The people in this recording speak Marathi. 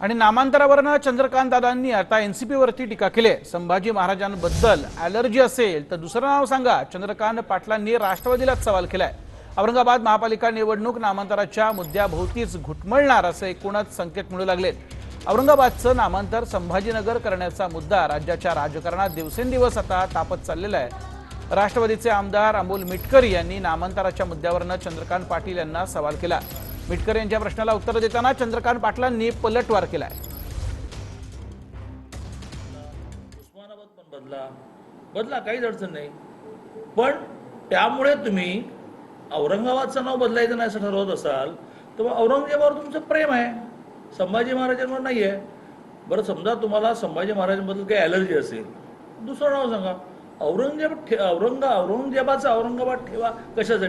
आणि नामांतरावरनं चंद्रकांत दादांनी आता एन सी पीवरती टीका केली. आहे. संभाजी महाराजांबद्दल अलर्जी असेल तर दुसरं नाव सांगा. चंद्रकांत पाटलांनी राष्ट्रवादीलाच सवाल केलाय. औरंगाबाद महापालिका निवडणूक नामांतराच्या मुद्द्याभोवतीच घुटमळणार असे एकूणच संकेत मिळू लागलेत औरंगाबादचं नामांतर संभाजीनगर करण्याचा मुद्दा राज्याच्या राजकारणात दिवसेंदिवस आता तापत चाललेला आहे. राष्ट्रवादीचे आमदार अमोल मिटकरी यांनी नामांतराच्या मुद्द्यावरनं चंद्रकांत पाटील यांना सवाल केला. मिटकर यांच्या प्रश्नाला उत्तर देताना चंद्रकांत पाटलांनी पलटवार केलाय. उस्मानाबाद पण बदला. बदला काहीच अडचण नाही. पण त्यामुळे तुम्ही औरंगाबादचं नाव बदलायचं नाही असं ठरवत असाल तर मग औरंगजेबावर तुमचं प्रेम आहे. संभाजी महाराजांवर नाही आहे बरं समजा तुम्हाला संभाजी महाराजांबद्दल काही ॲलर्जी असेल दुसरं नाव सांगा. औरंगजेब ठे औरंगा औरंगजेबाचं औरंगाबाद ठेवा कशासाठी?